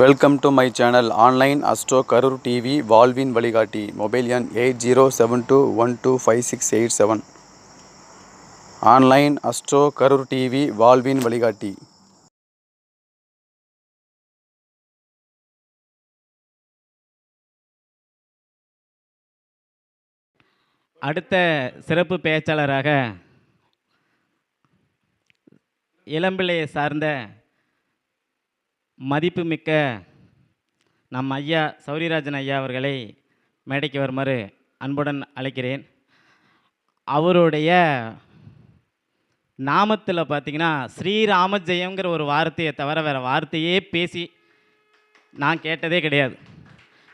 Welcome to my channel online astro Karur TV வாழ்வின் வழிகாட்டி mobile எண் eight zero seven two one two five six eight seven online astro Karur TV வாழ்வின் வழிகாட்டி அடுத்த சிறப்பு பேச்சாளராக இளம்பிள்ளையை சார்ந்த மதிப்புமிக்க நம் ஐயா சௌரியராஜன் ஐயா அவர்களை மேடைக்கு வருமாறு அன்புடன் அழைக்கிறேன். அவருடைய நாமத்தில் பார்த்தீங்கன்னா ஸ்ரீராம ஜெயங்கிற ஒரு வார்த்தையை தவிர வேறு வார்த்தையே பேசி நான் கேட்டதே கிடையாது.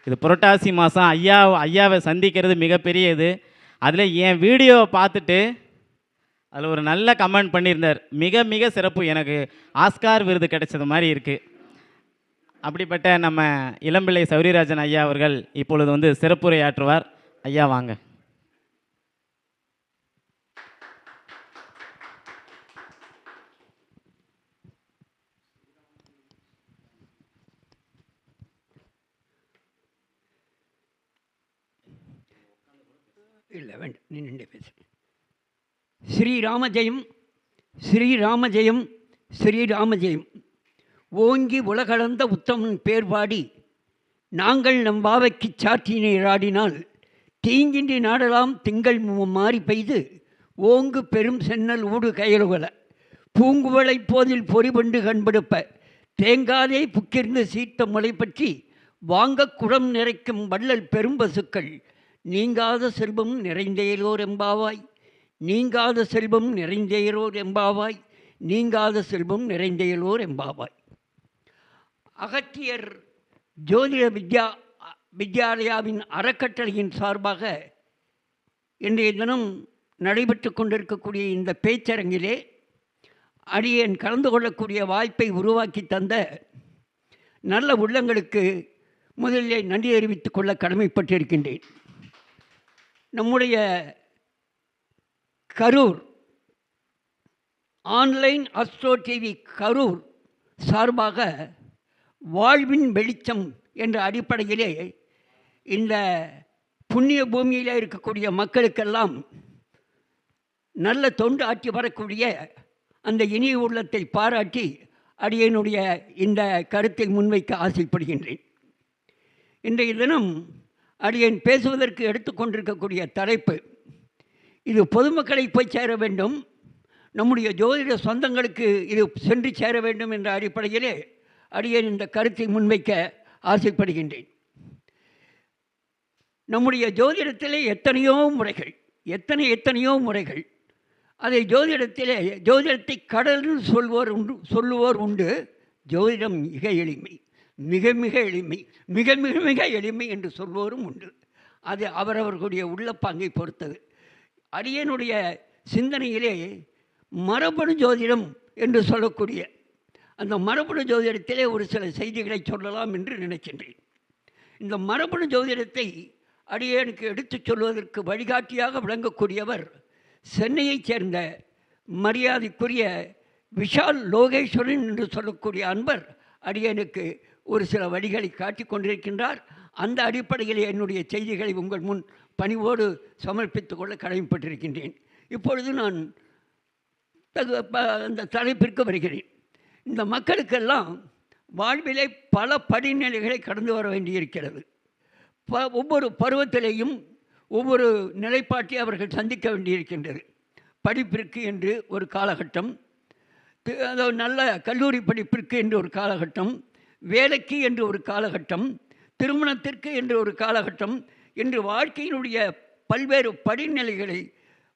இது புரட்டாசி மாதம் ஐயா ஐயாவை சந்திக்கிறது மிகப்பெரிய இது அதில் என் வீடியோவை பார்த்துட்டு அதில் ஒரு நல்ல கமெண்ட் பண்ணியிருந்தார். மிக மிக சிறப்பு. எனக்கு ஆஸ்கார் விருது கிடைச்சது மாதிரி இருக்குது அப்படிப்பட்ட நம்ம இளம்பிள்ளை சௌரிராஜன் ஐயா அவர்கள் இப்பொழுது வந்து சிறப்புரையாற்றுவார். ஐயா வாங்க. இல்லை வேண்டாம். நீ நின்று பேசு. ஸ்ரீராமஜெயம் ஸ்ரீராமஜெயம் ஸ்ரீராமஜெயம். ஓங்கி உலகளந்த உத்தமன் பேர் பாடி நாங்கள் நம் பாவைக்கு சாற்றினீராடினால் தீங்கின்றி நாடலாம் திங்கள் மு- மாறி பெய்து ஓங்கு பெரும் சென்னல் ஊடு கயலுகல. பூங்குவளை போதில் பொறிபண்டு கண்படுப்ப தேங்காதே புக்கிருந்து சீத்த முளை பற்றி வாங்க குடம் நிறைக்கும் வள்ளல் பெரும்பசுக்கள் நீங்காத செல்வம் நிறைந்தேலோர் எம்பாவாய். நீங்காத செல்வம் நிறைந்தேலோர் எம்பாவாய் நீங்காத செல்வம் நிறைந்தேலோர் எம்பாவாய். அகத்தியர் ஜோதிட வித்யா வித்யாலயாவின் அறக்கட்டளையின் சார்பாக இன்றைய தினம் நடைபெற்று கொண்டிருக்கக்கூடிய இந்த பேச்சரங்கிலே அடியேன் கலந்து கொள்ளக்கூடிய வாய்ப்பை உருவாக்கி தந்த நல்ல உள்ளங்களுக்கு முதலிலே நன்றி அறிவித்துக் கொள்ள கடமைப்பட்டிருக்கின்றேன். நம்முடைய Karur online astro TV Karur சார்பாக வாழ்வின் வெளிச்சம் என்ற அடிப்படையிலே இந்த புண்ணிய பூமியில் இருக்கக்கூடிய மக்களுக்கெல்லாம் நல்ல தொண்டு ஆற்றி வரக்கூடிய அந்த இனிய உள்ளத்தை பாராட்டி அடியனுடைய இந்த கருத்தை முன்வைக்க ஆசைப்படுகின்றேன். இன்றைய தினம் அடியன் பேசுவதற்கு எடுத்துக்கொண்டிருக்கக்கூடிய தலைப்பு இது பொதுமக்களை போய் சேர வேண்டும் நம்முடைய ஜோதிட சொந்தங்களுக்கு இது சென்று சேர வேண்டும் என்ற அடிப்படையிலே அடியேன் இந்த கருத்தை முன்வைக்க ஆசைப்படுகின்றேன். நம்முடைய ஜோதிடத்திலே எத்தனையோ முறைகள் எத்தனை எத்தனையோ முறைகள். அதை ஜோதிடத்திலே ஜோதிடத்தை கடல்னு சொல்வோர் உண்டு சொல்லுவோர் உண்டு. ஜோதிடம் மிக எளிமை மிக மிக எளிமை மிக மிக மிக எளிமை என்று சொல்வோரும் உண்டு. அது அவரவர்களுடைய உள்ள பங்கை பொறுத்தது. அடியனுடைய சிந்தனையிலே மரபணு ஜோதிடம் என்று சொல்லக்கூடிய அந்த மரபணு ஜோதிடத்திலே ஒரு சில செய்திகளை சொல்லலாம் என்று நினைக்கின்றேன். இந்த மரபணு ஜோதிடத்தை அடியேனுக்கு எடுத்துச் சொல்வதற்கு வழிகாட்டியாக விளங்கக்கூடியவர் சென்னையைச் சேர்ந்த மரியாதைக்குரிய விஷால் லோகேஸ்வரன் என்று சொல்லக்கூடிய அன்பர் அடியனுக்கு ஒரு சில வழிகளை காட்டிக் கொண்டிருக்கின்றார். அந்த அடிப்படையில் என்னுடைய செய்திகளை உங்கள் முன் பணிவோடு சமர்ப்பித்துக் கொள்ள கடமைப்பட்டிருக்கின்றேன். இப்பொழுது நான் தகு ப- அந்த தலைப்பிற்கு வருகிறேன். இந்த மக்களுக்கெல்லாம் வாழ்விலே பல படிநிலைகளை கடந்து வர வேண்டியிருக்கிறது. ப ஒவ்வொரு பருவத்திலேயும் ஒவ்வொரு நிலைப்பாட்டை அவர்கள் சந்திக்க வேண்டியிருக்கின்றது. படிப்பிற்கு என்று ஒரு காலகட்டம் அதாவது நல்ல கல்லூரி படிப்பிற்கு என்று ஒரு காலகட்டம் வேலைக்கு என்று ஒரு காலகட்டம் திருமணத்திற்கு என்று ஒரு காலகட்டம் என்று வாழ்க்கையினுடைய பல்வேறு படிநிலைகளை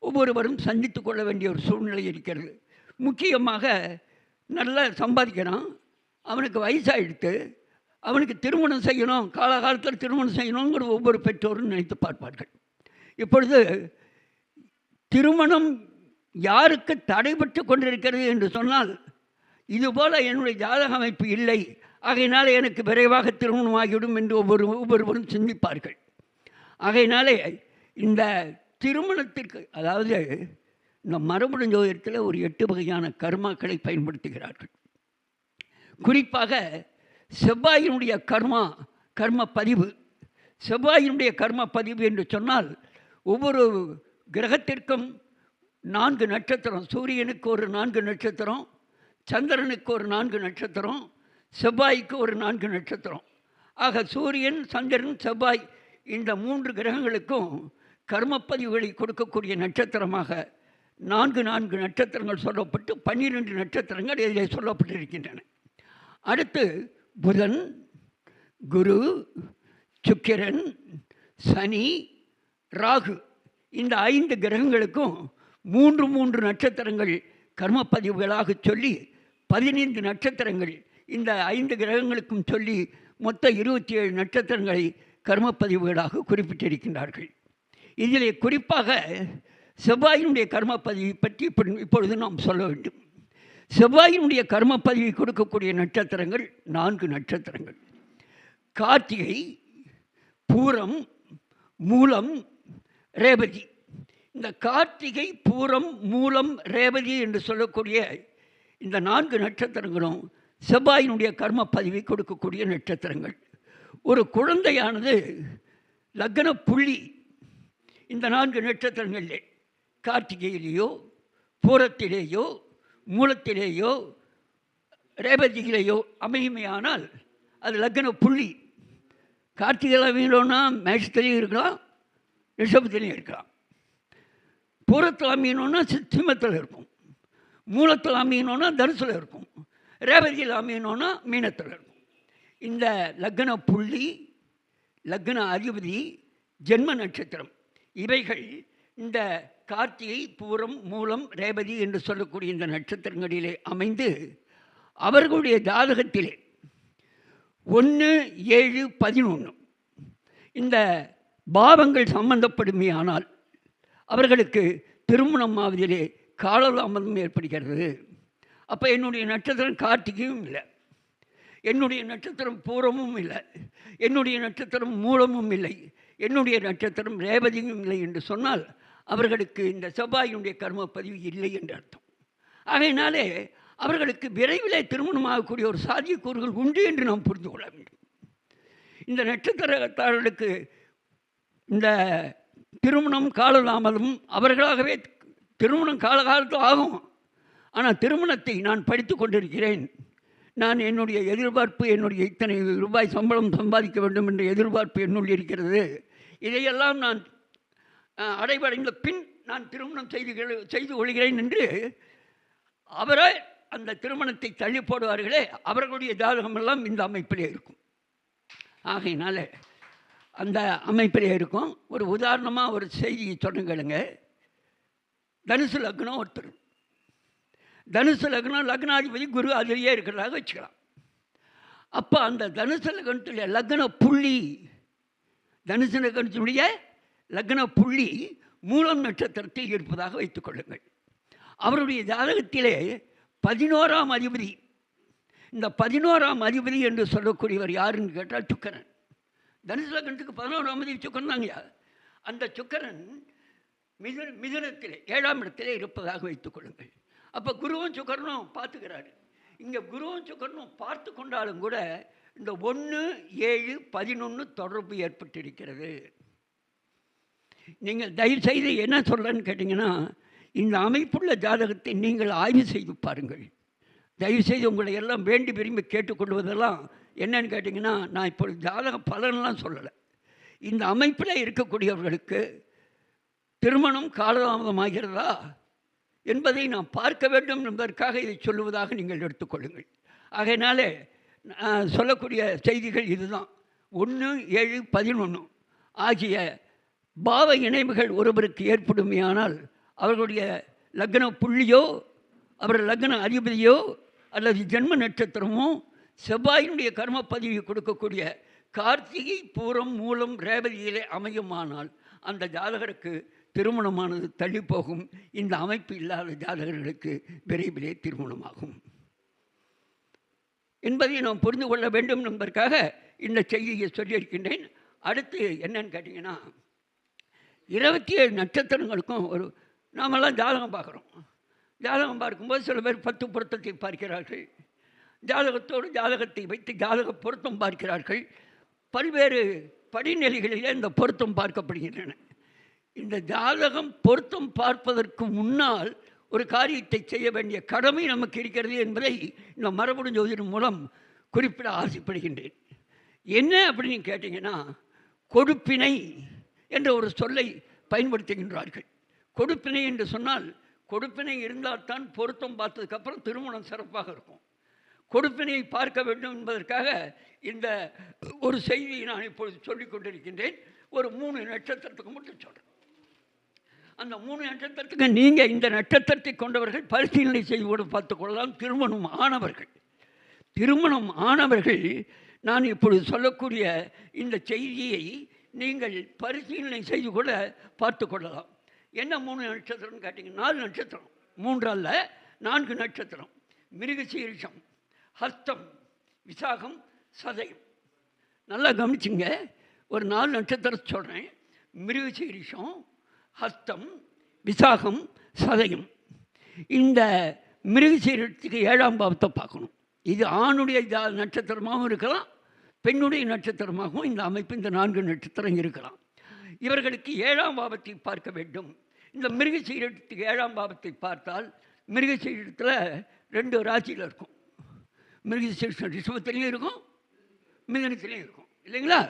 ஒவ்வொருவரும் சந்தித்து கொள்ள வேண்டிய ஒரு சூழ்நிலை இருக்கிறது. முக்கியமாக நல்லா சம்பாதிக்கிறான். அவனுக்கு வயசாகிடுத்து அவனுக்கு திருமணம் செய்யணும் காலகாலத்தில் திருமணம் செய்யணுங்கிற ஒவ்வொரு பெற்றோரும் நினைத்து பார்ப்பார்கள். இப்பொழுது திருமணம் யாருக்கு தடைபட்டு கொண்டிருக்கிறது என்று சொன்னால் இதுபோல் என்னுடைய ஜாதக அமைப்பு இல்லை. ஆகையினாலே எனக்கு விரைவாக திருமணம் ஆகிவிடும் என்று ஒவ்வொரு ஒவ்வொருவரும் சிந்திப்பார்கள். ஆகையினாலே இந்த திருமணத்திற்கு அதாவது இந்த மரபணு ஜோதிடத்தில் ஒரு எட்டு வகையான கர்மாக்களை பயன்படுத்துகிறார்கள். குறிப்பாக செவ்வாயினுடைய கர்மா கர்ம பதிவு. செவ்வாயினுடைய கர்ம பதிவு என்று சொன்னால் ஒவ்வொரு கிரகத்திற்கும் நான்கு நட்சத்திரம் சூரியனுக்கு ஒரு நான்கு நட்சத்திரம் சந்திரனுக்கு ஒரு நான்கு நட்சத்திரம் செவ்வாய்க்கு ஒரு நான்கு நட்சத்திரம். ஆக சூரியன் சந்திரன் செவ்வாய் இந்த மூன்று கிரகங்களுக்கும் கர்மப்பதிவுகளை கொடுக்கக்கூடிய நட்சத்திரமாக நான்கு நான்கு நட்சத்திரங்கள் சொல்லப்பட்டு பன்னிரெண்டு நட்சத்திரங்கள் இதில் சொல்லப்பட்டிருக்கின்றன. அடுத்து புதன் குரு சுக்கிரன் சனி ராகு. இந்த ஐந்து கிரகங்களுக்கும் மூன்று மூன்று நட்சத்திரங்கள் கர்மப்பதிவுகளாக சொல்லி பதினைந்து நட்சத்திரங்கள் இந்த ஐந்து கிரகங்களுக்கும் சொல்லி மொத்த இருபத்தி ஏழு நட்சத்திரங்களை கர்மப்பதிவுகளாக குறிப்பிட்டிருக்கின்றார்கள். இதிலே குறிப்பாக செவ்வாயினுடைய கர்ம கர்மப்பதிவை பற்றி இப்பொழுது நாம் சொல்ல வேண்டும். செவ்வாயினுடைய கர்ம பதவி கொடுக்கக்கூடிய நட்சத்திரங்கள் நான்கு நட்சத்திரங்கள். கார்த்திகை பூரம் மூலம் ரேவதி. இந்த கார்த்திகை பூரம் மூலம் ரேவதி என்று சொல்லக்கூடிய இந்த நான்கு நட்சத்திரங்களும் செவ்வாயினுடைய கர்ம பதிவை கொடுக்கக்கூடிய நட்சத்திரங்கள். ஒரு குழந்தையானது லக்ன புள்ளி இந்த நான்கு நட்சத்திரங்களிலே கார்த்திகையிலேயோ பூரத்திலேயோ மூலத்திலேயோ ரேபதியிலேயோ அமையுமையானால் அது லக்ன புள்ளி. கார்த்திகையில் அமையணும்னா மேஷத்துலேயும் இருக்கலாம் ரிஷபத்துலேயும் இருக்கலாம். பூரத்தில் அமையணும்னா சிம்மத்தில் இருக்கும். மூலத்தில் அமையணும்னா தனுசில் இருக்கும். ரேவதியில் அமையணும்னா மீனத்தில் இருக்கும். இந்த லக்ன புள்ளி லக்ன அதிபதி ஜென்ம நட்சத்திரம் இவைகள் இந்த கார்த்திகை பூரம் மூலம் ரேவதி என்று சொல்லக்கூடிய இந்த நட்சத்திரங்களிலே அமைந்து அவர்களுடைய ஜாதகத்திலே ஒன்று ஏழு பதினொன்று இந்த பாவங்கள் சம்பந்தப்படுமையானால் அவர்களுக்கு திருமணம் ஆவதிலே காலதாமதம் ஏற்படுகிறது. அப்போ என்னுடைய நட்சத்திரம் கார்த்திகையும் இல்லை. என்னுடைய நட்சத்திரம் பூரமும் இல்லை. என்னுடைய நட்சத்திரம் மூலமும் இல்லை. என்னுடைய நட்சத்திரம் ரேவதியும் இல்லை என்று சொன்னால் அவர்களுக்கு இந்த செவ்வாயினுடைய கர்ம பதிவு இல்லை என்று அர்த்தம். ஆகையினாலே அவர்களுக்கு விரைவிலே திருமணமாகக்கூடிய ஒரு சாத்தியக்கூறுகள் உண்டு என்று நாம் புரிந்து கொள்ள வேண்டும். இந்த நட்சத்திரத்தார்களுக்கு இந்த திருமணம் காலதாமதம் அவர்களாகவே திருமணம் காலகாலத்தில் ஆகும். ஆனால் திருமணத்தை நான் படித்து கொண்டிருக்கிறேன். நான் என்னுடைய எதிர்பார்ப்பு என்னுடைய இத்தனை ரூபாய் சம்பளம் சம்பாதிக்க வேண்டும் என்ற எதிர்பார்ப்பு என்னுள் இருக்கிறது. இதையெல்லாம் நான் அடைவடைந்த பின் நான் திருமணம் செய்து செய்து கொள்கிறேன் என்று அவரே அந்த திருமணத்தை தள்ளி போடுவார்களே அவர்களுடைய ஜாதகமெல்லாம் இந்த அமைப்பிலே இருக்கும். ஆகையினால அந்த அமைப்பிலே இருக்கும். ஒரு உதாரணமாக ஒரு செய்தியை சொன்னங்களுங்க தனுசு லக்னம் ஒருத்தர். தனுசு லக்னம் லக்னாதிபதி குரு அதிலேயே இருக்கிறதாக வச்சுக்கலாம். அப்போ அந்த தனுசு லக்னத்துடைய லக்ன புள்ளி தனுசு லக்னத்தினுடைய லக்ன புள்ளி மூலம் நட்சத்திரத்தில் இருப்பதாக வைத்துக்கொள்ளுங்கள் அவருடைய ஜாதகத்திலே பதினோராம் அதிபதி. இந்த பதினோராம் அதிபதி என்று சொல்லக்கூடியவர் யாருன்னு கேட்டால் சுக்கரன். தனுசு லக்னத்துக்கு பதினோராம் அதிபதி சுக்கரன் தாங்கயா அந்த சுக்கரன் மிது மிதுனத்திலே ஏழாம் இடத்திலே இருப்பதாக வைத்துக் கொள்ளுங்கள். அப்போ குருவும் சுக்கரனும் பார்த்துக்கிறாரு. இங்கே குருவும் சுக்கரனும் பார்த்து கொண்டாலும் கூட இந்த ஒன்று ஏழு பதினொன்று தொடர்பு ஏற்பட்டிருக்கிறது. நீங்கள் தயவு செய்து என்ன சொல்கிறேன்னு கேட்டிங்கன்னா இந்த அமைப்புள்ள ஜாதகத்தை நீங்கள் ஆய்வு செய்து பாருங்கள். தயவு செய்து உங்களை எல்லாம் வேண்டி விரும்பி கேட்டுக்கொள்வதெல்லாம் என்னன்னு கேட்டிங்கன்னா நான் இப்போ ஜாதக பலன்லாம் சொல்லலை. இந்த அமைப்பில் இருக்கக்கூடியவர்களுக்கு திருமணம் காலதாமதமாகிறதா என்பதை நாம் பார்க்க வேண்டும் என்பதற்காக இதை சொல்லுவதாக நீங்கள் எடுத்துக்கொள்ளுங்கள் ஆகையினாலே நான் சொல்லக்கூடிய செய்திகள் இதுதான். ஒன்று ஏழு பதினொன்று ஆகிய பாவ இணைவுகள் ஒருவருக்கு ஏற்படுமையானால் அவர்களுடைய லக்ன புள்ளியோ அவர் லக்ன அதிபதியோ அல்லது ஜென்ம நட்சத்திரமோ செவ்வாயினுடைய கர்ம பதிவு கொடுக்கக்கூடிய கார்த்திகை பூரம் மூலம் ரேவதியிலே அமையுமானால் அந்த ஜாதகருக்கு திருமணமானது தள்ளி போகும் இந்த அமைப்பு இல்லாத ஜாதகர்களுக்கு விரைவிலே திருமணமாகும். என்பதை நாம் புரிந்து கொள்ள வேண்டும் என்பதற்காக இந்த செய்தியை சொல்லியிருக்கின்றேன். அடுத்து என்னன்னு கேட்டிங்கன்னா இருபத்தி ஏழு நட்சத்திரங்களுக்கும் ஒரு நாமெல்லாம் ஜாதகம் பார்க்குறோம். ஜாதகம் பார்க்கும்போது சில பேர் பத்து பொருத்தத்தை பார்க்கிறார்கள். ஜாதகத்தோடு ஜாதகத்தை வைத்து ஜாதக பொருத்தம் பார்க்கிறார்கள். பல்வேறு படிநிலைகளிலே இந்த பொருத்தம் பார்க்கப்படுகின்றன. இந்த ஜாதகம் பொருத்தம் பார்ப்பதற்கு முன்னால் ஒரு காரியத்தை செய்ய வேண்டிய கடமை நமக்கு இருக்கிறது என்பதை இந்த மரபணு ஜோதிடம் மூலம் குறிப்பிட ஆசைப்படுகின்றேன். என்ன அப்படின்னு கேட்டிங்கன்னா கொடுப்பினை என்ற ஒரு சொல்லை பயன்படுத்துகின்றார்கள். கொடுப்பினை என்று சொன்னால் கொடுப்பினை இருந்தால்தான் பொருத்தம் பார்த்ததுக்கப்புறம் திருமணம் சிறப்பாக இருக்கும். கொடுப்பினையை பார்க்க வேண்டும் என்பதற்காக இந்த ஒரு செய்தியை நான் இப்பொழுது சொல்லிக் கொண்டிருக்கின்றேன். ஒரு மூணு நட்சத்திரத்துக்கு மட்டும் சொல்கிறேன் அந்த மூணு நட்சத்திரத்துக்கு நீங்கள் இந்த நட்சத்திரத்தை கொண்டவர்கள் பரிசீலனை செய்து பார்த்துக்கொள்ளலாம் திருமணம் ஆனவர்கள். திருமணம் ஆனவர்கள் நான் இப்பொழுது சொல்லக்கூடிய இந்த செய்தியை நீங்கள் பரிசீலனை செய்து கூட பார்த்து கொள்ளலாம். என்ன மூணு நட்சத்திரம்னு கேட்டிங்க? நாலு நட்சத்திரம். மூன்று அல்ல நான்கு நட்சத்திரம். மிருகசீரிஷம் ஹஸ்தம் விசாகம் சதயம். நல்லா கவனிச்சுங்க. ஒரு நாலு நட்சத்திரம் சொல்கிறேன் மிருகசீரிஷம் ஹஸ்தம் விசாகம் சதயம். இந்த மிருகசீரத்துக்கு ஏழாம் பாவத்தை பார்க்கணும். இது ஆணுடைய நட்சத்திரமாகவும் இருக்கலாம் பெண்ணுடைய நட்சத்திரமாகவும் இந்த அமைப்பு இந்த நான்கு நட்சத்திரம் இருக்கலாம். இவர்களுக்கு ஏழாம் பாவத்தை பார்க்க வேண்டும். இந்த மிருக மிருகசீரத்துக்கு ஏழாம் பாவத்தை பார்த்தால் மிருக சீரத்தில் ரெண்டு ராசியில் இருக்கும். மிருக மிருகசீரிஷம் ரிஷபத்திலையும் இருக்கும் மிதனத்திலையும் இருக்கும். இல்லைங்களா?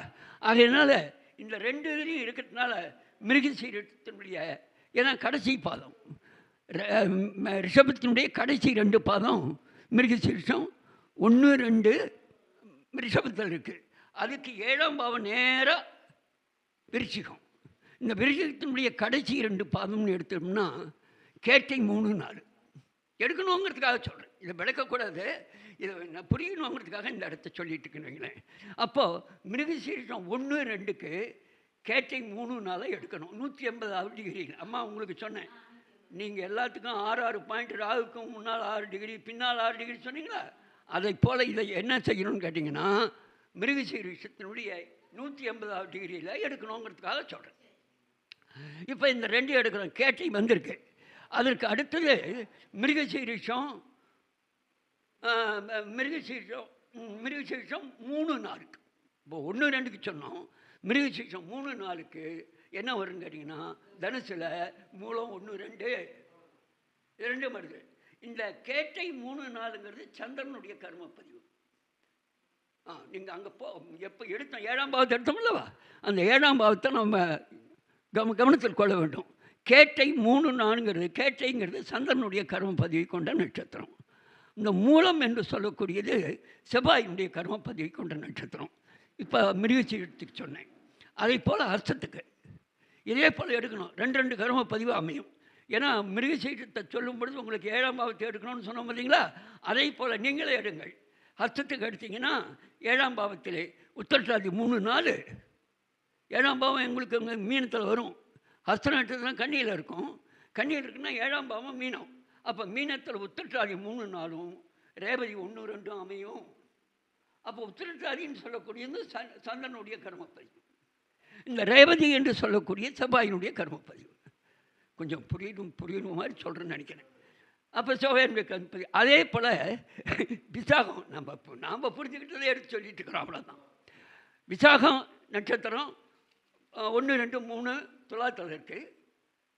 அதனால் இந்த ரெண்டு இதுலையும் இருக்கிறதுனால மிருக சீரத்தினுடைய ஏன்னா கடைசி பாதம் ரிஷபத்தினுடைய கடைசி ரெண்டு பாதம் மிருக மிருகசீரிஷம். ஒன்று ரெண்டு ரிஷபத்தில் இருக்குது அதுக்கு ஏழாம் பாவம் நேராக விருச்சிகம். இந்த விருச்சிகத்தினுடைய கடைசி ரெண்டு பாதம்னு எடுத்தோம்னா கேட்டை மூணு நாலு. எடுக்கணுங்கிறதுக்காக சொல்கிறேன் இதை விளக்கக்கூடாது. இதை நான் புரியணுங்கிறதுக்காக இந்த இடத்த சொல்லிட்டு இருக்கிறீங்களேன் அப்போது மிருகசீரிஷம் ஒன்று ரெண்டுக்கு கேட்டை மூணு நாளாக எடுக்கணும். நூற்றி ஐம்பதாவது டிகிரி அம்மா உங்களுக்கு சொன்னேன். நீங்கள் எல்லாத்துக்கும் ஆறு ஆறு பாயிண்ட் ராகுக்கும் முன்னால் ஆறு டிகிரி பின்னால் ஆறு டிகிரி சொன்னீங்களா? அதை போல் இதை என்ன செய்யணும்னு கேட்டிங்கன்னா மிருகசீரிஷத்தினுடைய நூற்றி எண்பதாவது டிகிரியில் எடுக்கணுங்கிறதுக்காக சொல்கிறேன் இப்போ இந்த ரெண்டு எடுக்கிறோம் கேட்டி வந்திருக்கு. அதற்கு அடுத்தது மிருகசீரிஷம் மிருகசீரிஷம் மிருகசீரிஷம் மூணு நாளுக்கு. இப்போ ஒன்று ரெண்டுக்கு சொன்னோம் மிருகசீரிஷம் மூணு நாளுக்கு என்ன வரும்னு கேட்டிங்கன்னா தனுசில் மூலம் ஒன்று ரெண்டு ரெண்டு ரெண்டும் வருது. இந்த கேட்டை மூணு நாளுங்கிறது சந்திரனுடைய கர்மப்பதிவு. ஆ நீங்கள் அங்கே போ எப்போ எடுத்தோம் ஏழாம் பாவத்தை எடுத்தோம்லவா? அந்த ஏழாம் பாவத்தை நம்ம கவ கவனத்தில் கொள்ள வேண்டும். கேட்டை மூணு நான்கிறது கேட்டைங்கிறது சந்திரனுடைய கர்ம பதிவை கொண்ட நட்சத்திரம். இந்த மூலம் என்று சொல்லக்கூடியது செவ்வாயினுடைய கர்ம பதிவை கொண்ட நட்சத்திரம். இப்போ மிருகச்சீரத்துக்கு சொன்னேன். அதே போல் அர்த்தத்துக்கு. இதே போல் எடுக்கணும். ரெண்டு ரெண்டு கர்ம பதிவு அமையும். ஏன்னா மிருகசீரத்தை சொல்லும் பொழுது உங்களுக்கு ஏழாம் பாவத்தை எடுக்கணும்னு சொன்னோம் பார்த்தீங்களா அதே போல் நீங்களே எடுங்கள். ஹஸ்தத்துக்கு எடுத்தீங்கன்னா ஏழாம் பாவத்திலே உத்தரட்டாதி மூணு நாலு. ஏழாம் பாவம் எங்களுக்கு மீனத்தில் வரும். ஹஸ்தம் எடுத்ததுனா கண்ணியில் இருக்கும். கண்ணியில் இருக்குன்னா ஏழாம் பாவம் மீனம். அப்போ மீனத்தில் உத்திரட்டாதி மூணு நாளும் ரேவதி ஒன்று ரெண்டும் அமையும். அப்போ உத்திரட்டாதின்னு சொல்லக்கூடியது சந்தனுடைய கர்மப்பதிவு. இந்த ரேவதி என்று சொல்லக்கூடிய செவ்வாயினுடைய கர்மப்பதிவு. கொஞ்சம் புரியணும் புரியணும் மாதிரி சொல்கிறேன்னு நினைக்கிறேன். அப்போ செவ்வாயினுடைய கண்பதி அதே போல் விசாகம் நம்ம இப்போ நாம் புரிஞ்சுக்கிட்டதை எடுத்து சொல்லிட்டு இருக்கிறோம் அவ்வளோதான் விசாகம் நட்சத்திரம் ஒன்று ரெண்டு மூணு துலாத்தில் இருக்குது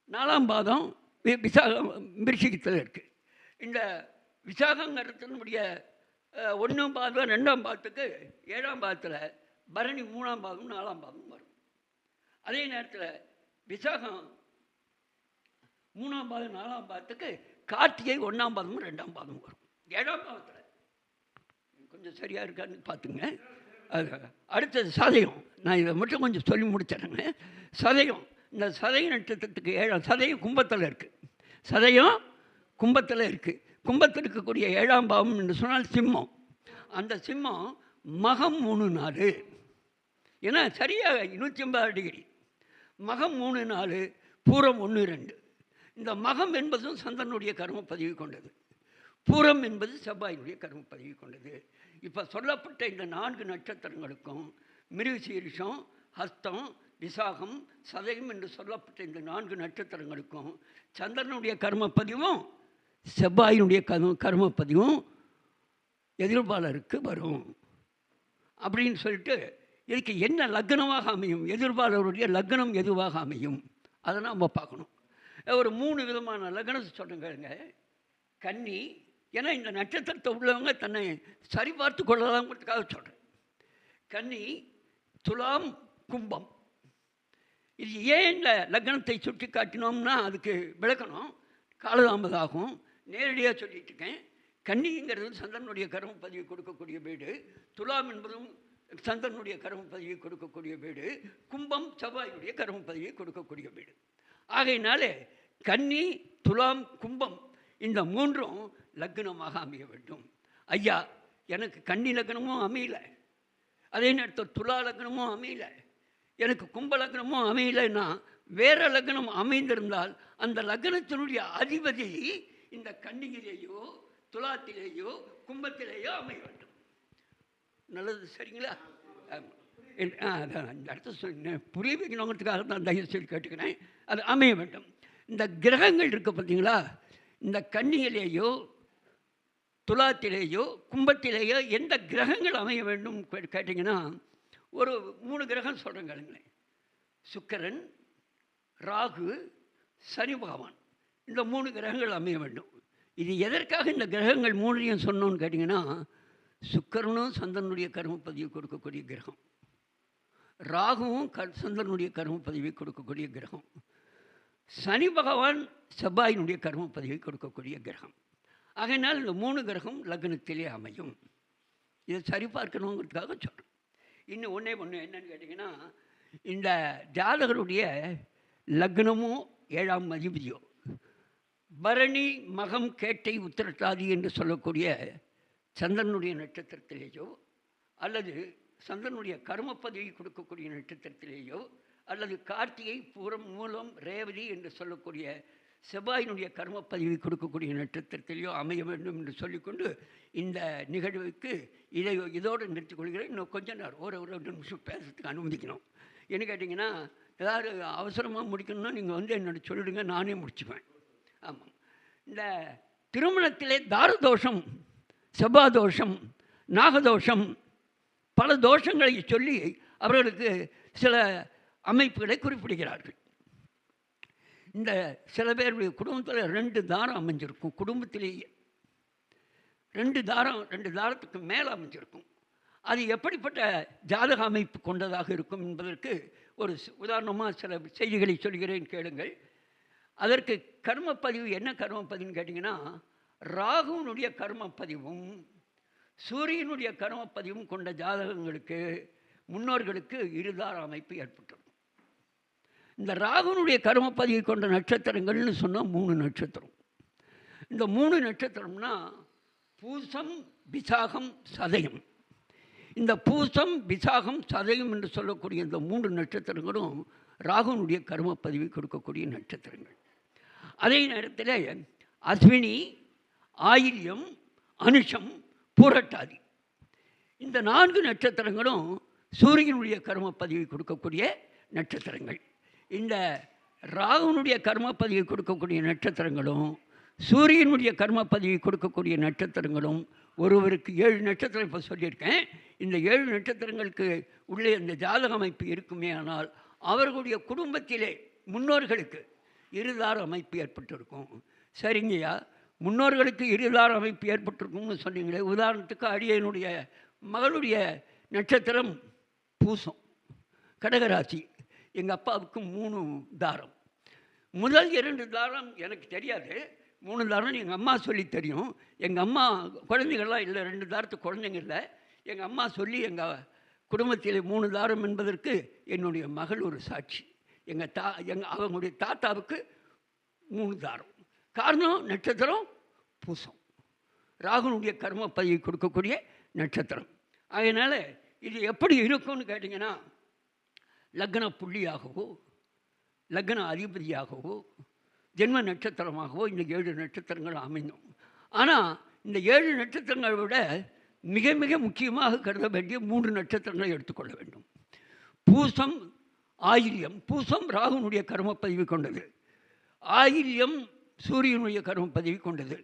நாலாம் பாதம் வி- விசாகம் மிருஷிகத்தில் இருக்குது இந்த விசாகங்கிறதுனுடைய ஒன்றாம் பாதம் ரெண்டாம் பாதத்துக்கு ஏழாம் பாதத்தில் பரணி மூணாம் பாதம் நாலாம் பாதம் வரும். அதே நேரத்தில் விசாகம் மூணாம் பாதம் நாலாம் பாதத்துக்கு கார்த்திகை ஒன்றாம் பாதமும் ரெண்டாம் பாதமும் வரும். ஏழாம் பாதத்தில். கொஞ்சம் சரியாக இருக்கான்னு பார்த்துங்க. அது அடுத்தது சதயம். நான் இதை மட்டும் கொஞ்சம் சொல்லி முடிச்சிடறேங்க சதயம். இந்த சதய நட்சத்திரத்துக்கு ஏழாம் சதயம் கும்பத்தில் இருக்குது சதயம் கும்பத்தில் இருக்குது கும்பத்தில் இருக்கக்கூடிய ஏழாம் பாவம் என்று சொன்னால் சிம்மம். அந்த சிம்மம் மகம் மூணு நாலு. ஏன்னா சரியாக நூற்றி ஐம்பது டிகிரி மகம் மூணு நாலு பூரம் ஒன்று ரெண்டு. இந்த மகம் என்பதும் சந்திரனுடைய கர்ம பதிவு கொண்டது. பூரம் என்பது செவ்வாயினுடைய கர்ம பதிவு கொண்டது. இப்போ சொல்லப்பட்ட இந்த நான்கு நட்சத்திரங்களுக்கும் மிருகசீரிஷம் ஹஸ்தம் விசாகம் சதயம் என்று சொல்லப்பட்ட இந்த நான்கு நட்சத்திரங்களுக்கும் சந்திரனுடைய கர்மப்பதிவும் செவ்வாயினுடைய கர்ம கர்மப்பதிவும் எதிர்பாலருக்கு வரும். அப்படின்னு சொல்லிட்டு இதுக்கு என்ன லக்னமாக அமையும்? எதிர்பாலருடைய லக்னம் எதுவாக அமையும்? அதை நம்ம பார்க்கணும். ஒரு மூணு விதமான லக்னத்தை சொல்லுங்க கன்னி ஏன்னா இந்த நட்சத்திரத்தை உள்ளவங்க தன்னை சரிபார்த்து கொள்ளலாம்ங்கிறதுக்காக சொல்கிறேன் கன்னி துலாம் கும்பம். இது ஏன் இந்த லக்னத்தை சுட்டி காட்டினோம்னா அதுக்கு விளக்கணும் காலதாமதம் ஆகும். நேரடியாக சொல்லிட்டு இருக்கேன். கன்னிங்கிறது சந்திரனுடைய கரும பதிவு கொடுக்கக்கூடிய வீடு. துலாம் என்பதும் சந்திரனுடைய கரும பதிவு கொடுக்கக்கூடிய வீடு. கும்பம் செவ்வாயுடைய கரும பதிவு கொடுக்கக்கூடிய வீடு. ஆகையினாலே கன்னி துலாம் கும்பம் இந்த மூன்றும் லக்னமாக அமைய வேண்டும். ஐயா எனக்கு கன்னி லக்னமும் அமையல. அதே நேரத்தில் துலா லக்னமும் அமையல. எனக்கு கும்ப லக்னமும் அமையலைன்னா வேற லக்னம் அமைந்திருந்தால் அந்த லக்னத்தினுடைய அதிபதி இந்த கன்னியிலேயோ துலாத்திலேயோ கும்பத்திலேயோ அமைய வேண்டும். நல்லது சரிங்களா? ஆமாம் என்- அதான் இந்த இடத்த சொன்னேன் புரிய வைக்கணுங்கிறதுக்காக தான் தயவு செய்து கேட்டுக்கிறேன். அது அமைய வேண்டும். இந்த கிரகங்கள் இருக்குது பார்த்தீங்களா? இந்த கன்னியிலேயோ துலாத்திலேயோ கும்பத்திலேயோ எந்த கிரகங்கள் அமைய வேண்டும் கே- கேட்டிங்கன்னா ஒரு மூணு கிரகம் சொல்கிறேன் கேளுங்களேன் ராகு சனி பகவான். இந்த மூணு கிரகங்கள் அமைய வேண்டும். இது எதற்காக இந்த கிரகங்கள் மூணையும் சொன்னோன்னு கேட்டிங்கன்னா சுக்கரனும் சந்தனுடைய கர்ம பதிவு கொடுக்கக்கூடிய கிரகம். ராகுவும் க சந்திரனுடைய கர்ம பதிவை கொடுக்கக்கூடிய கிரகம். சனி பகவான் செவ்வாயினுடைய கர்ம பதிவை கொடுக்கக்கூடிய கிரகம். ஆகையினால் இந்த மூணு கிரகம் லக்னத்திலே அமையும். இதை சரிபார்க்கணுங்கிறதுக்காக சொல்கிறேன் இன்னும் ஒன்றே ஒன்று என்னன்னு கேட்டிங்கன்னா இந்த ஜாதகருடைய லக்னமும் ஏழாம் அதிபதியோ பரணி மகம் கேட்டை உத்திரட்டாதி என்று சொல்லக்கூடிய சந்திரனுடைய நட்சத்திரத்திலேயோ அல்லது சந்திரனுடைய கர்ம பதவி கொடுக்கக்கூடிய நட்சத்திரத்திலேயோ அல்லது கார்த்திகை பூரம் மூலம் ரேவதி என்று சொல்லக்கூடிய செவ்வாயினுடைய கர்ம கொடுக்கக்கூடிய நட்சத்திரத்திலேயோ அமைய வேண்டும் என்று சொல்லிக்கொண்டு இந்த நிகழ்வுக்கு இதை இதோடு நிறுத்திக் கொள்கிறேன். இன்னும் கொஞ்ச நேரம் ஒரு ஒரு நிமிஷம் பேசுறதுக்கு அனுமதிக்கணும். என்ன கேட்டிங்கன்னா ஏதாவது அவசரமாக முடிக்கணும்னா நீங்கள் வந்து என்னோட சொல்லிடுங்க நானே முடிச்சுப்பேன். ஆமாம் இந்த திருமணத்திலே தாரதோஷம் செவ்வாதோஷம் நாகதோஷம் பல தோஷங்களை சொல்லி அவர்களுக்கு சில அமைப்புகளை குறிப்பிடுகிறார்கள். இந்த சில பேர் குடும்பத்தில் ரெண்டு தாரம் அமைஞ்சிருக்கும். குடும்பத்திலேயே ரெண்டு தாரம் ரெண்டு தாரத்துக்கு மேலே அமைஞ்சிருக்கும். அது எப்படிப்பட்ட ஜாதக அமைப்பு கொண்டதாக இருக்கும் என்பதற்கு ஒரு உதாரணமாக சில செய்திகளை சொல்கிறேன் கேளுங்கள். அதற்கு கர்மப்பதிவு பதிவு என்ன கர்மப்பதிவுன்னு கேட்டிங்கன்னா ராகுவனுடைய கர்மப்பதிவும் சூரியனுடைய கர்மப்பதிவும் கொண்ட ஜாதகங்களுக்கு முன்னோர்களுக்கு இருதார அமைப்பு ஏற்பட்டிருக்கும் இந்த ராகுனுடைய கர்மப்பதிவை கொண்ட நட்சத்திரங்கள்னு சொன்னால் மூணு நட்சத்திரம். இந்த மூணு நட்சத்திரம்னா பூசம் விசாகம் சதயம். இந்த பூசம் விசாகம் சதயம் என்று சொல்லக்கூடிய இந்த மூன்று நட்சத்திரங்களும் ராகுனுடைய கர்மப்பதிவை கொடுக்கக்கூடிய நட்சத்திரங்கள். அதே நேரத்தில் அஸ்வினி ஆயில்யம் அனுஷம் பூரட்டாதி இந்த நான்கு நட்சத்திரங்களும் சூரியனுடைய கர்ம பதிவை கொடுக்கக்கூடிய நட்சத்திரங்கள். இந்த ராகுனுடைய கர்ம பதிவை கொடுக்கக்கூடிய நட்சத்திரங்களும் சூரியனுடைய கர்ம பதிவை கொடுக்கக்கூடிய நட்சத்திரங்களும் ஒருவருக்கு ஏழு நட்சத்திரம் இப்போ சொல்லியிருக்கேன். இந்த ஏழு நட்சத்திரங்களுக்கு உள்ளே இந்த ஜாதக அமைப்பு இருக்குமே ஆனால் அவர்களுடைய குடும்பத்திலே முன்னோர்களுக்கு இருதார அமைப்பு ஏற்பட்டிருக்கும். சரிங்கய்யா? முன்னோர்களுக்கு இருதார அமைப்பு ஏற்பட்டிருக்கும்னு சொன்னீங்களே உதாரணத்துக்கு அடியனுடைய மகளுடைய நட்சத்திரம் பூசம் கடகராசி. எங்கள் அப்பாவுக்கு மூணு தாரம். முதல் இரண்டு தாரம் எனக்கு தெரியாது. மூணு தாரம் எங்கள் அம்மா சொல்லி தெரியும். எங்கள் அம்மா குழந்தைகள்லாம் இல்லை ரெண்டு தாரத்து குழந்தைங்க இல்லை. எங்கள் அம்மா சொல்லி எங்கள் குடும்பத்தில் மூணு தாரம் என்பதற்கு என்னுடைய மகள் ஒரு சாட்சி. எங்கள் தா எங்கள் அவங்களுடைய தாத்தாவுக்கு மூணு தாரம். காரணம் நட்சத்திரம் பூசம். ராகுனுடைய கர்ம பதிவு கொடுக்கக்கூடிய நட்சத்திரம். அதனால் இது எப்படி இருக்கும்னு கேட்டிங்கன்னா லக்ன புள்ளியாகவோ லக்ன அதிபதியாகவோ ஜென்ம நட்சத்திரமாகவோ இந்த ஏழு நட்சத்திரங்கள் அமைந்தோம். ஆனால் இந்த ஏழு நட்சத்திரங்களை விட மிக மிக முக்கியமாக கருத வேண்டிய மூன்று நட்சத்திரங்களை எடுத்துக்கொள்ள வேண்டும். பூசம் ஆயில்யம். பூசம் ராகுனுடைய கர்ம பதிவு கொண்டது. ஆயில்யம் சூரியனுடைய கர்ம பதிவு கொண்டது.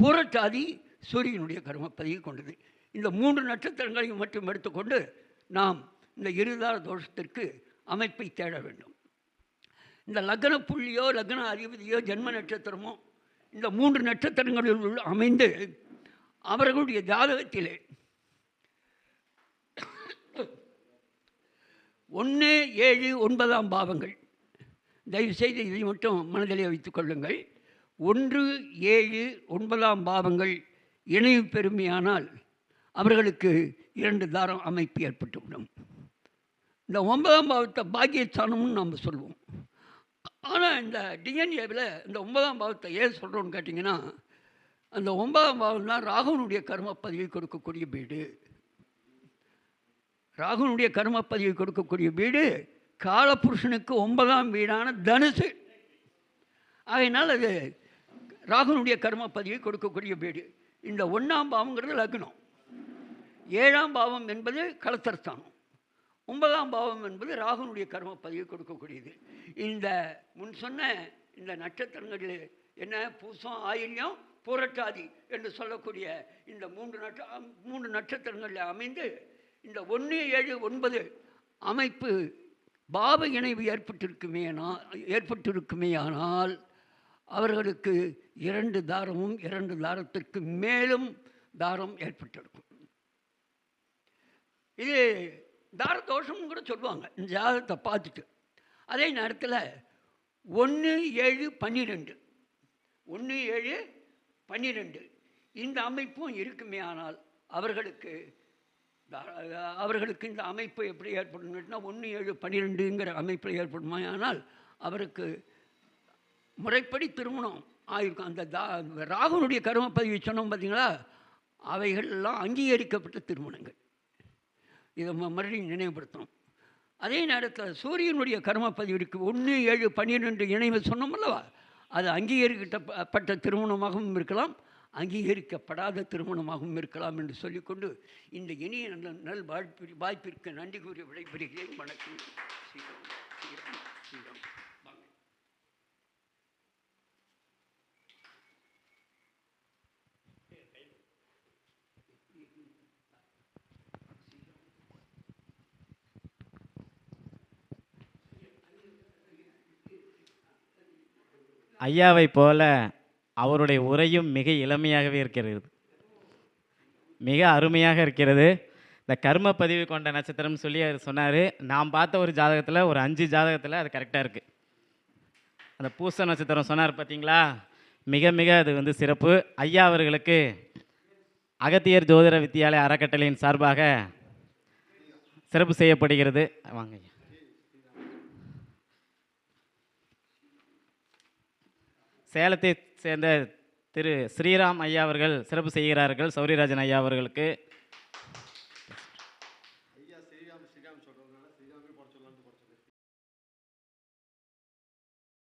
புரட்டாதி சூரியனுடைய கர்ம கொண்டது. இந்த மூன்று நட்சத்திரங்களையும் மட்டும் எடுத்துக்கொண்டு நாம் இந்த இருதார தோஷத்திற்கு அமைப்பை தேட வேண்டும். இந்த லக்ன புள்ளியோ லக்ன அதிபதியோ ஜென்ம நட்சத்திரமோ இந்த மூன்று நட்சத்திரங்களில் அமைந்து அவர்களுடைய ஜாதகத்திலே ஒன்று ஏழு ஒன்பதாம் பாவங்கள். தயவுசெய்து இதை மட்டும் மனதிலே வைத்துக் கொள்ளுங்கள். ஒன்று ஏழு ஒன்பதாம் பாவங்கள் இணைவு பெருமையானால் அவர்களுக்கு இரண்டு தாரம் அமைப்பு ஏற்பட்டுவிடும். இந்த ஒன்பதாம் பாவத்தை பாக்கியஸ்தானம்னு நம்ம சொல்லுவோம் ஆனால் இந்த டிஎன்ஏவில் இந்த ஒன்பதாம் பாவத்தை ஏன் சொல்கிறோன்னு கேட்டிங்கன்னா அந்த ஒன்பதாம் பாவம் தான் ராகுனுடைய கர்ம பதிவை கொடுக்கக்கூடிய வீடு. ராகுனுடைய கர்ம பதிவை கொடுக்கக்கூடிய வீடு காலபுருஷனுக்கு ஒன்பதாம் வீடான தனுசு. அதனால் அது ராகுனுடைய கர்ம பதிவை கொடுக்கக்கூடிய வீடு. இந்த ஒன்றாம் பாவங்கிறது லக்னம். ஏழாம் பாவம் என்பது கலத்தர்த்தானம் ஒன்பதாம் பாவம் என்பது ராகுனுடைய கர்ம பதிவை கொடுக்கக்கூடியது. இந்த முன் சொன்ன இந்த நட்சத்திரங்களில் என்ன பூசம் ஆயில்யம் புரட்டாதி என்று சொல்லக்கூடிய இந்த மூன்று நட்ச மூன்று நட்சத்திரங்களில் அமைந்து இந்த ஒன்று ஏழு ஒன்பது அமைப்பு பாவ இணைவு ஏற்பட்டிருக்குமேனா ஏற்பட்டிருக்குமேயானால் அவர்களுக்கு இரண்டு தாரமும் இரண்டு தாரத்திற்கு மேலும் தாரம் ஏற்பட்டிருக்கும். இது தார தோஷம்னு கூட சொல்லுவாங்க. இந்த ஜாதகத்தை பார்த்துட்டு. அதே நேரத்தில் ஒன்று ஏழு பன்னிரெண்டு. ஒன்று ஏழு பன்னிரெண்டு. இந்த அமைப்பும் இருக்குமே ஆனால் அவர்களுக்கு அவர்களுக்கு இந்த அமைப்பு எப்படி ஏற்படும் கேட்டால் ஒன்று ஏழு பன்னிரெண்டுங்கிற அமைப்பில் ஏற்படுமா ஆனால் அவருக்கு முறைப்படி திருமணம். ஆயிருக்கும் அந்த தா ராகுனுடைய கரும பதிவு சொன்னோம் பார்த்தீங்களா அவைகள் எல்லாம் அங்கீகரிக்கப்பட்ட திருமணங்கள். இதை ம- மறுபடியும் நினைவுபடுத்தணும். அதே நேரத்தில் சூரியனுடைய கர்ம பதிவிற்கு ஒன்று ஏழு பன்னிரெண்டு இணைவு சொன்னோம் அல்லவா? அது அங்கீகரிக்கப்பட்ட திருமணமாகவும் இருக்கலாம் அங்கீகரிக்கப்படாத திருமணமாகவும் இருக்கலாம் என்று சொல்லிக்கொண்டு இந்த இனிய நல்ல நல் வாய்ப்பு வாய்ப்பிற்கு நன்றி கூறி விடைபெறுகிறேன். வணக்கம். ஐயாவை போல அவருடைய உரையும் மிக இளமையாகவே இருக்கிறது. மிக அருமையாக இருக்கிறது. இந்த கர்ம பதிவு கொண்ட நட்சத்திரம்னு சொல்லி அவர் சொன்னார். நான் பார்த்த ஒரு ஜாதகத்தில் ஒரு அஞ்சு ஜாதகத்தில் அது கரெக்டாக இருக்குது அந்த பூச நட்சத்திரம் சொன்னார் பார்த்தீங்களா மிக மிக அது வந்து சிறப்பு. ஐயா அவர்களுக்கு அகத்தியர் ஜோதிட வித்தியாலய அறக்கட்டளையின் சார்பாக சிறப்பு செய்யப்படுகிறது. வாங்க ஐயா சேலத்தை சேர்ந்த திரு ஸ்ரீராம் ஐயா அவர்கள் சிறப்பு செய்கிறார்கள் சௌரியராஜன் ஐயா அவர்களுக்கு.